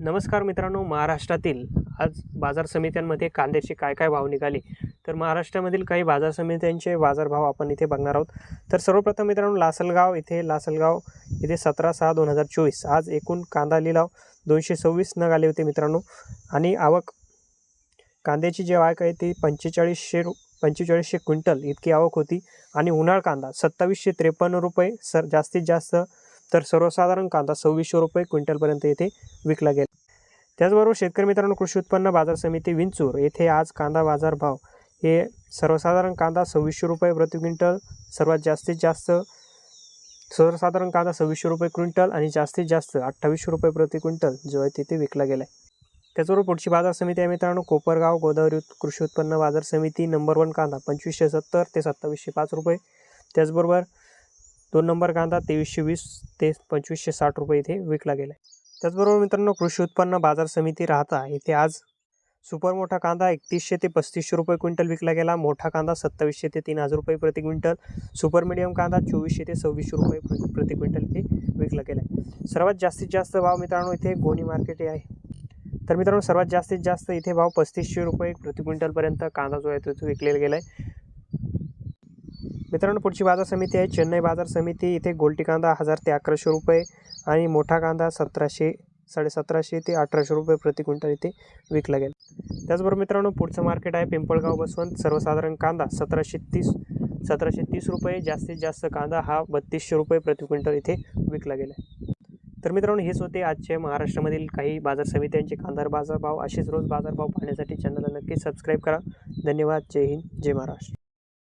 नमस्कार मित्रांनो महाराष्ट्रातील आज बाजार समित्यांमध्ये कांद्याचे काय काय भाव निघाले? तर महाराष्ट्रामधील काही बाजार समित्यांचे बाजारभाव आपण इथे बघणार आहोत. तर सर्वप्रथम मित्रांनो लासलगाव इथे लासलगाव इथे सतरा सहा दोन हजार चोवीस. आज एकूण कांदा लिलाव दोनशे सव्वीस नग आले होते मित्रांनो. आणि आवक कांद्याची जी आवक आहे ती पंचेचाळीसशे रु पंचेचाळीसशे क्विंटल इतकी आवक होती. आणि उन्हाळ कांदा सत्तावीसशे त्रेपन्न रुपये सर जास्तीत जास्त तर सर्वसाधारण कांदा सव्वीसशे रुपये क्विंटलपर्यंत येथे विकला गेला. त्याचबरोबर शेतकरी मित्रांनो कृषी उत्पन्न बाजार समिती विंचूर येथे आज कांदा बाजार भाव हे सर्वसाधारण कांदा सव्वीसशे रुपये प्रति क्विंटल सर्वात जास्तीत जास्त सर्वसाधारण कांदा सव्वीसशे रुपये क्विंटल आणि जास्तीत जास्त अठ्ठावीसशे रुपये प्रति क्विंटल जो आहे तिथे विकला गेला आहे. त्याचबरोबर पुढची बाजार समिती आहे मित्रांनो कोपरगाव गोदावरी कृषी उत्पन्न बाजार समिती नंबर वन कांदा पंचवीसशे सत्तर ते सत्तावीसशे पाच रुपये. त्याचबरोबर दोन नंबर कांदा तेवीसशे वीस ते पंचवीसशे साठ रुपये इथे विकला गेला आहे त्याचबरोबर मित्रांनो कृषी उत्पन्न बाजार समिती राहता इथे आज सुपर मोठा कांदा एकतीसशे ते पस्तीसशे रुपये क्विंटल विकला गेला. मोठा कांदा सत्तावीसशे ते तीन हजार रुपये प्रति क्विंटल. सुपर मिडियम कांदा चोवीसशे ते सव्वीसशे रुपये प्रति प्रति क्विंटल इथे विकला गेला आहे सर्वात जास्तीत जास्त भाव मित्रांनो इथे गोणी मार्केट हे आहे. तर मित्रांनो सर्वात जास्तीत जास्त इथे भाव पस्तीसशे रुपये प्रति क्विंटलपर्यंत कांदा जो आहे तो विकलेला गेला आहे मित्रांनो पुढची बाजार समिती आहे. चेन्नई बाजार समिती इथे गोल्टी कांदा हजार ते अकराशे रुपये आणि मोठा कांदा सतराशे साडेसतराशे ते अठराशे रुपये प्रति क्विंटल इथे विकला गेला. त्याचबरोबर मित्रांनो पुढचं मार्केट आहे पिंपळगाव बसवंत. सर्वसाधारण कांदा सतराशे तीस सतराशे तीस रुपये. जास्तीत जास्त कांदा हा बत्तीसशे रुपये प्रति क्विंटल इथे विकला गेला आहे. तर मित्रांनो हेच होते आजचे महाराष्ट्रामधील काही बाजार समित्यांचे कांदा बाजारभाव असेच रोज बाजारभाव पाहण्यासाठी चॅनलला नक्की सबस्क्राईब करा. धन्यवाद. जय हिंद. जय महाराष्ट्र.